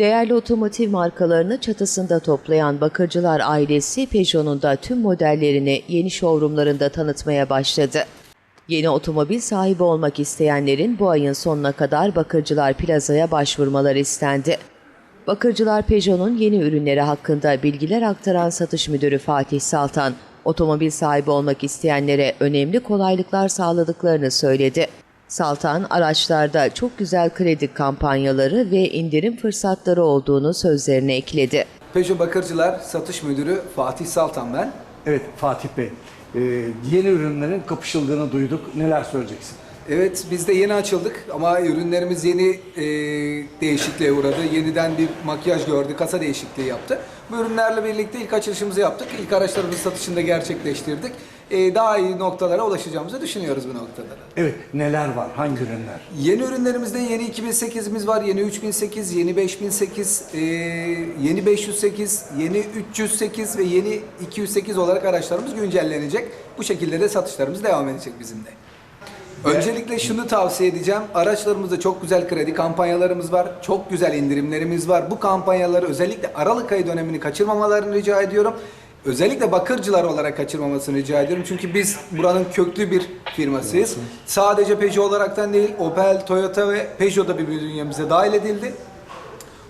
Değerli otomotiv markalarını çatısında toplayan Bakırcılar ailesi Peugeot'un da tüm modellerini yeni showroomlarında tanıtmaya başladı. Yeni otomobil sahibi olmak isteyenlerin bu ayın sonuna kadar Bakırcılar Plaza'ya başvurmaları istendi. Bakırcılar Peugeot'un yeni ürünleri hakkında bilgiler aktaran satış müdürü Fatih Saltan, otomobil sahibi olmak isteyenlere önemli kolaylıklar sağladıklarını söyledi. Saltan, araçlarda çok güzel kredi kampanyaları ve indirim fırsatları olduğunu sözlerine ekledi. Peugeot Bakırcılar Satış Müdürü Fatih Saltan ben. Evet Fatih Bey, e, yeni ürünlerin kapışıldığını duyduk. Neler söyleyeceksin? Evet biz de yeni açıldık ama ürünlerimiz yeni e, değişikliğe uğradı. Yeniden bir makyaj gördü, kasa değişikliği yaptı. Bu ürünlerle birlikte ilk açılışımızı yaptık. İlk araçlarımızın satışını da gerçekleştirdik. E, daha iyi noktalara ulaşacağımızı düşünüyoruz bu noktada. da. Evet, neler var? Hangi ürünler? Yeni ürünlerimizde yeni 2008'imiz var, yeni 3008, yeni 5008, e, yeni 508, yeni 308 ve yeni 208 olarak araçlarımız güncellenecek. Bu şekilde de satışlarımız devam edecek bizim de. Öncelikle şunu tavsiye edeceğim. Araçlarımızda çok güzel kredi kampanyalarımız var. Çok güzel indirimlerimiz var. Bu kampanyaları özellikle Aralık ayı dönemini kaçırmamalarını rica ediyorum. Özellikle bakırcılar olarak kaçırmamasını rica ediyorum. Çünkü biz buranın köklü bir firmasıyız. Sadece Peugeot olaraktan değil, Opel, Toyota ve Peugeot da bir bünyemize dahil edildi.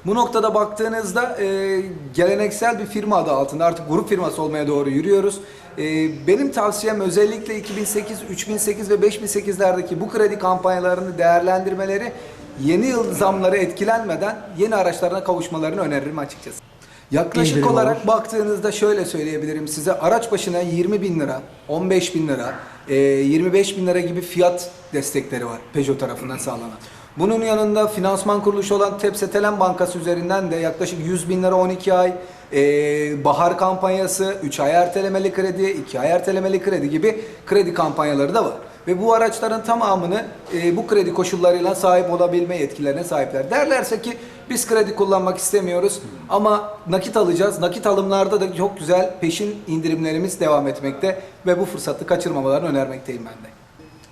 Bu noktada baktığınızda e, geleneksel bir firma adı altında artık grup firması olmaya doğru yürüyoruz. E, benim tavsiyem özellikle 2008, 3008 ve 5008'lerdeki bu kredi kampanyalarını değerlendirmeleri yeni yıl zamları etkilenmeden yeni araçlarına kavuşmalarını öneririm açıkçası. Yaklaşık İndirim olarak olur. baktığınızda şöyle söyleyebilirim size araç başına 20 bin lira, 15 bin lira, e, 25 bin lira gibi fiyat destekleri var Peugeot tarafından sağlanan. Bunun yanında finansman kuruluşu olan Tepsetelen Bankası üzerinden de yaklaşık 100 bin lira 12 ay, e, bahar kampanyası, 3 ay ertelemeli kredi, 2 ay ertelemeli kredi gibi kredi kampanyaları da var. Ve bu araçların tamamını e, bu kredi koşullarıyla sahip olabilme yetkilerine sahipler. Derlerse ki biz kredi kullanmak istemiyoruz ama nakit alacağız. Nakit alımlarda da çok güzel peşin indirimlerimiz devam etmekte ve bu fırsatı kaçırmamalarını önermekteyim ben de.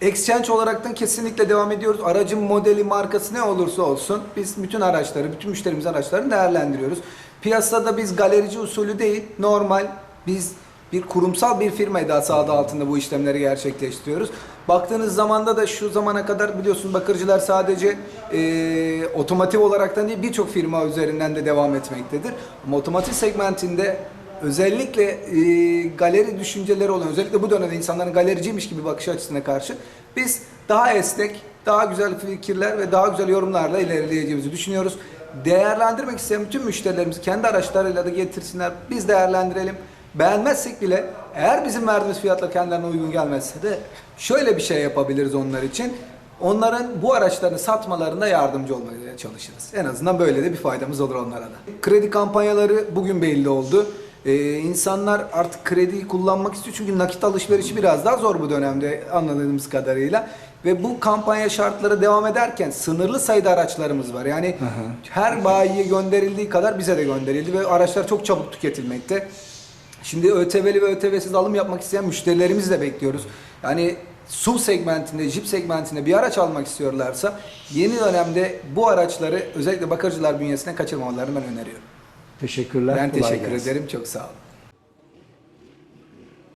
Exchange olaraktan kesinlikle devam ediyoruz. Aracın modeli, markası ne olursa olsun biz bütün araçları, bütün müşterimiz araçlarını değerlendiriyoruz. Piyasada biz galerici usulü değil, normal biz bir kurumsal bir firma edası adı altında bu işlemleri gerçekleştiriyoruz. Baktığınız zamanda da şu zamana kadar biliyorsun bakırcılar sadece e, otomotiv olaraktan değil birçok firma üzerinden de devam etmektedir. Ama otomotiv segmentinde özellikle e, galeri düşünceleri olan, özellikle bu dönemde insanların galericiymiş gibi bakış açısına karşı biz daha esnek, daha güzel fikirler ve daha güzel yorumlarla ilerleyeceğimizi düşünüyoruz. Değerlendirmek isteyen bütün müşterilerimizi kendi araçlarıyla da getirsinler. Biz değerlendirelim. Beğenmezsek bile eğer bizim verdiğimiz fiyatla kendilerine uygun gelmezse de şöyle bir şey yapabiliriz onlar için. Onların bu araçlarını satmalarında yardımcı olmaya çalışırız. En azından böyle de bir faydamız olur onlara da. Kredi kampanyaları bugün belli oldu. Ee, insanlar artık krediyi kullanmak istiyor çünkü nakit alışverişi biraz daha zor bu dönemde anladığımız kadarıyla. Ve bu kampanya şartları devam ederken sınırlı sayıda araçlarımız var. Yani her bayiye gönderildiği kadar bize de gönderildi ve araçlar çok çabuk tüketilmekte. Şimdi ÖTV'li ve ÖTV'siz alım yapmak isteyen müşterilerimizi de bekliyoruz. Yani SUV segmentinde, Jeep segmentinde bir araç almak istiyorlarsa yeni dönemde bu araçları özellikle bakırcılar bünyesine kaçırmamalarını ben öneriyorum. Teşekkürler. Ben teşekkür gelsin. ederim. Çok sağ olun.